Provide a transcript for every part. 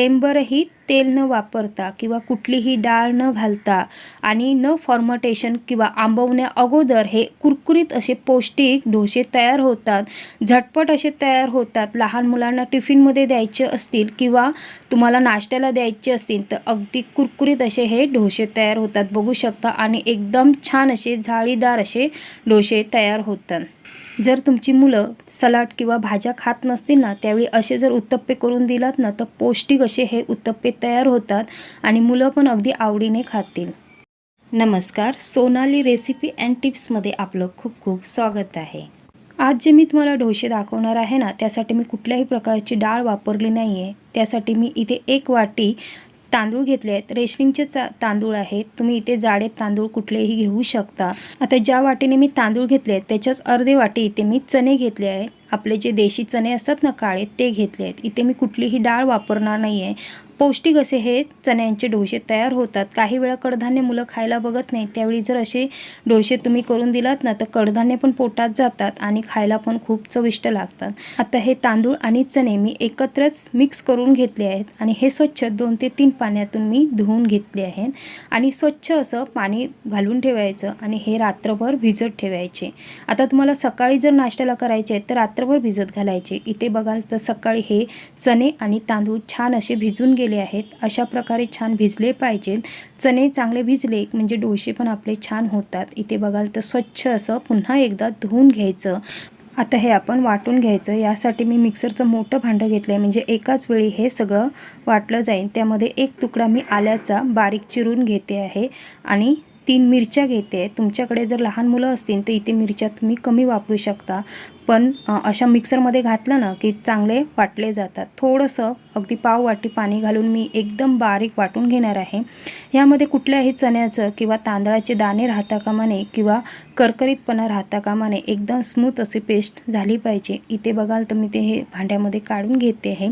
थेंबरही तेल न वापरता किंवा कुठलीही डाळ न घालता आणि न फॉर्मटेशन किंवा आंबवण्या अगोदर हे कुरकुरीत असे पौष्टिक डोसे तयार होतात. झटपट असे तयार होतात. लहान मुलांना टिफिनमध्ये द्यायचे असतील किंवा तुम्हाला नाश्त्याला द्यायचे असतील तर अगदी कुरकुरीत असे हे डोसे तयार होतात. बघू शकता आणि एकदम छान असे जाळीदार असे डोसे तयार होतात. जर तुमची मुलं सलाड किंवा भाज्या खात नसतील ना त्यावेळी असे जर उत्तप्पे करून दिलात ना तर पौष्टिक असे हे उत्तप्पे तयार होतात आणि मुलं पण अगदी आवडीने खातील. नमस्कार सोनाली रेसिपी अँड टिप्समध्ये आपलं खूप खूप स्वागत आहे. आज जे मी तुम्हाला डोसे दाखवणार आहे ना त्यासाठी मी कुठल्याही प्रकारची डाळ वापरली नाही आहे त्यासाठी मी इथे एक वाटी तांदूळ घेतले आहेत. रेशनिंगचे चा तांदूळ आहेत. तुम्ही इथे जाडे तांदूळ कुठलेही घेऊ शकता. आता ज्या वाटीने मी तांदूळ घेतले आहेत त्याच्याच अर्धे वाटी इथे मी चणे घेतले आहेत आपले जे देशी चणे असतात ना काळे ते घेतले आहेत. इथे मी कुठलीही डाळ वापरणार नाही आहे पौष्टिक असे हे चण्यांचे डोसे तयार होतात. काही वेळा कडधान्य मुलं खायला बघत नाही. त्यावेळी जर असे डोसे तुम्ही करून दिलात ना तर कडधान्य पण पोटात जातात आणि खायला पण खूप चविष्ट लागतात. आता हे तांदूळ आणि चणे मी एकत्रच मिक्स करून घेतले आहेत आणि हे स्वच्छ दोन ते तीन पाण्यातून मी धुवून घेतले आहेत. आणि स्वच्छ असं पाणी घालून ठेवायचं आणि हे रात्रभर भिजत ठेवायचे. आता तुम्हाला सकाळी जर नाश्त्याला करायचे आहेत तर रात्रभर भिजत घालायचे. इथे बघाल तर सकाळी हे चणे आणि तांदूळ छान असे भिजून गेले आहेत. अशा प्रकारे छान भिजले पाहिजेत. चणे चांगले भिजले म्हणजे डोसे पण आपले छान होतात. इथे बघाल तर स्वच्छ असं पुन्हा एकदा धुवून घ्यायचं. आता हे आपण वाटून घ्यायचं. यासाठी मी मिक्सरचं मोठं भांडं घेतलं आहे म्हणजे एकाच वेळी हे सगळं वाटलं जाईल. त्यामध्ये एक तुकडा मी आल्याचा बारीक चिरून घेते आहे. आणि तीन मिरच्या घेते. तुमच्याकडे जर लहान मुलं असतील तर इथे मिरच्या तुम्ही कमी वापरू शकता. पण अशा मिक्सरमध्ये घातलं ना की चांगले वाटले जातात. थोडंसं अगदी पाव वाटी पाणी घालून मी एकदम बारीक वाटून घेणार आहे. यामध्ये कुठल्याही चण्याचं किंवा तांदळाचे दाणे राहता कामा नये किंवा करकरीतपणा राहता कामा नये. एकदम स्मूथ अशी पेस्ट झाली पाहिजे. इथे बघाल तर मी ते हे भांड्यामध्ये काढून घेते आहे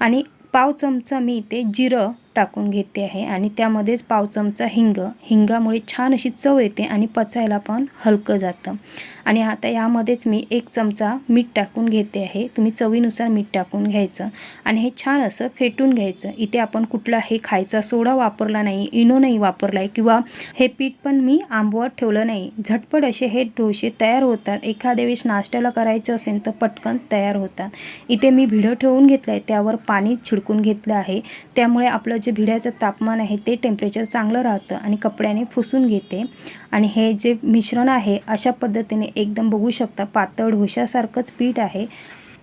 आणि पाव चमचा मी इथे जिरं टाकून घेते आहे. आणि त्यामध्येच पाव चमचा हिंग. हिंगामुळे छान अशी चव येते आणि पचायला पण हलकं जातं. आणि आता यामध्येच मी एक चमचा मीठ टाकून घेते आहे. तुम्ही चवीनुसार मीठ टाकून घ्यायचं. आणि हे छान असं फेटून घ्यायचं. इथे आपण कुठला हे खायचा सोडा वापरला नाही इनो नाही वापरला आहे किंवा हे पीठ पण मी आंबवत ठेवलं नाही. झटपट असे हे डोसे तयार होतात. एखाद्या वेळेस नाश्त्याला करायचं असेल तर पटकन तयार होतात. इथे मी भिडं ठेवून घेतलं आहे त्यावर पाणी छिडकून घेतलं आहे. त्यामुळे आपलं जे जे भिड्याचं तापमान आहे ते टेम्परेचर चांगलं राहतं आणि कपड्याने फुसून घेते. आणि हे जे मिश्रण आहे अशा पद्धतीने एकदम बघू शकता पातळ ढोशासारखंच पीठ आहे.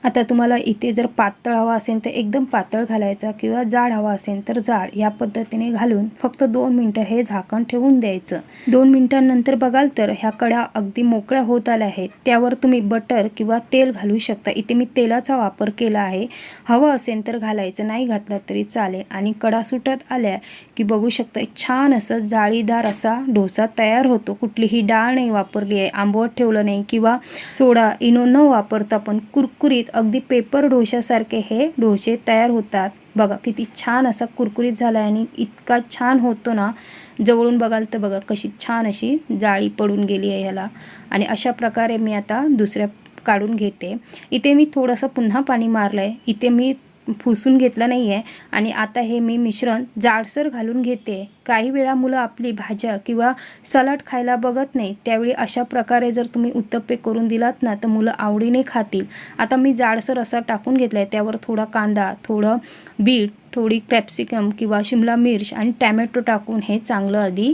आता तुम्हाला इथे जर पातळ हवा असेल तर एकदम पातळ घालायचा किंवा जाड हवा असेल तर जाड. या पद्धतीने घालून फक्त दोन मिनटं हे झाकण ठेवून द्यायचं. दोन मिनटांनंतर बघाल तर ह्या कड्या अगदी मोकळ्या होत आल्या आहेत. त्यावर तुम्ही बटर किंवा तेल घालू शकता. इथे मी तेलाचा वापर केला आहे. हवं असेल तर घालायचं. नाही घातलं तरी चालेल. आणि कडा सुटत आल्या की बघू शकता छान असं जाळीदार असा डोसा तयार होतो. कुठलीही डाळ नाही वापरली आहे. आंबवट ठेवलं नाही किंवा सोडा इनो न वापरता पण कुरकुरीत अगदी पेपर डोशासारखे हे डोसे तयार होतात. बघा किती छान असा कुरकुरीत झाला आहे आणि इतका छान होतो ना जवळून बघाल तर बघा कशी छान अशी जाळी पडून गेली आहे ह्याला. आणि अशा प्रकारे मी आता दुसऱ्या काढून घेते. इथे मी थोडंसं पुन्हा पाणी मारलं आहे इथे मी फुसून घेतलं नाही आहे आणि आता हे मी मिश्रण जाडसर घालून घेते. काही वेळा मुलं आपली भाज्या किंवा सलाड खायला बघत नाही. त्यावेळी अशा प्रकारे जर तुम्ही उत्तप्पे करून दिलात ना तर मुलं आवडीने खातील. आता मी जाडसर असा टाकून घेतला आहे त्यावर थोडा कांदा थोडं बीट थोडी कॅप्सिकम किंवा शिमला मिर्च आणि टॅमॅटो टाकून हे चांगलं आधी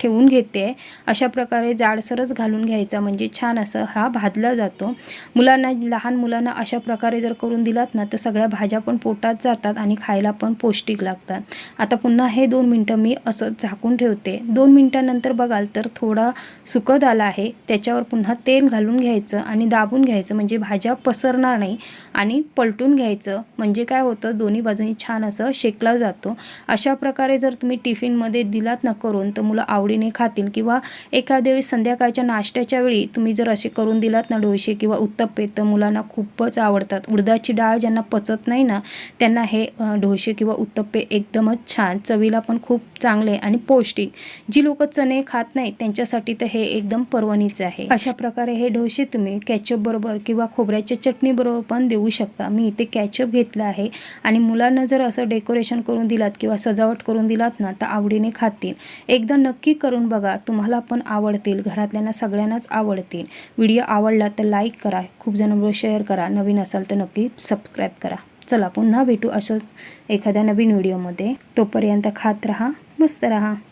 ठेवून घेते. अशा प्रकारे जाडसरच घालून घ्यायचा म्हणजे छान असं हा भाजला जातो. मुलांना लहान मुलांना अशा प्रकारे जर करून दिलात ना तर सगळ्या भाज्या पण पोटात जातात आणि खायला पण पौष्टिक लागतात. आता पुन्हा हे दोन मिनटं मी असं झाकून ठेवते. दोन मिनटानंतर बघाल तर थोडा सुकत आला आहे. त्याच्यावर पुन्हा तेल घालून घ्यायचं आणि दाबून घ्यायचं. म्हणजे भाज्या पसरणार नाही आणि पलटून घ्यायचं. म्हणजे काय होतं दोन्ही बाजूनी छान असं शेकला जातो. अशा प्रकारे जर तुम्ही टिफिनमध्ये दिलात ना करून तर तर मुलं आवडीने खातील किंवा एखाद्या वेळी संध्याकाळच्या नाश्त्याच्या वेळी तुम्ही जर असे करून दिलात ना डोसे किंवा उत्तप्पे तर मुलांना खूपच आवडतात. उडदाची डाळ ज्यांना पचत नाही ना त्यांना हे डोसे किंवा उत्तप्पे एकदमच छान चवीला पण खूप चांगले आणि पौष्टिक. जी लोक चणे खात नाही त्यांच्यासाठी तर हे एकदम पर्वणीचे आहे. अशा प्रकारे हे डोसे तुम्ही कॅचअप बरोबर किंवा खोबऱ्याच्या चटणी बरोबर पण देऊ शकता. मी इथे कॅचअप घेतला आहे आणि मुलांना जर असं डेकोरेशन करून दिलात किंवा सजावट करून दिलात ना तर आवडीने खातील. एकदा नक्की करून बघा तुम्हाला पण आवडतील. घरातल्यांना सगळ्यांनाच आवडतील. व्हिडिओ आवडला तर लाईक करा खूप जणांबरोबर शेअर करा. नवीन असाल तर नक्की सबस्क्राईब करा. चला पुन्हा भेटू असंच एखाद्या नवीन व्हिडिओमध्ये. तोपर्यंत खात राहा मस्त राहा.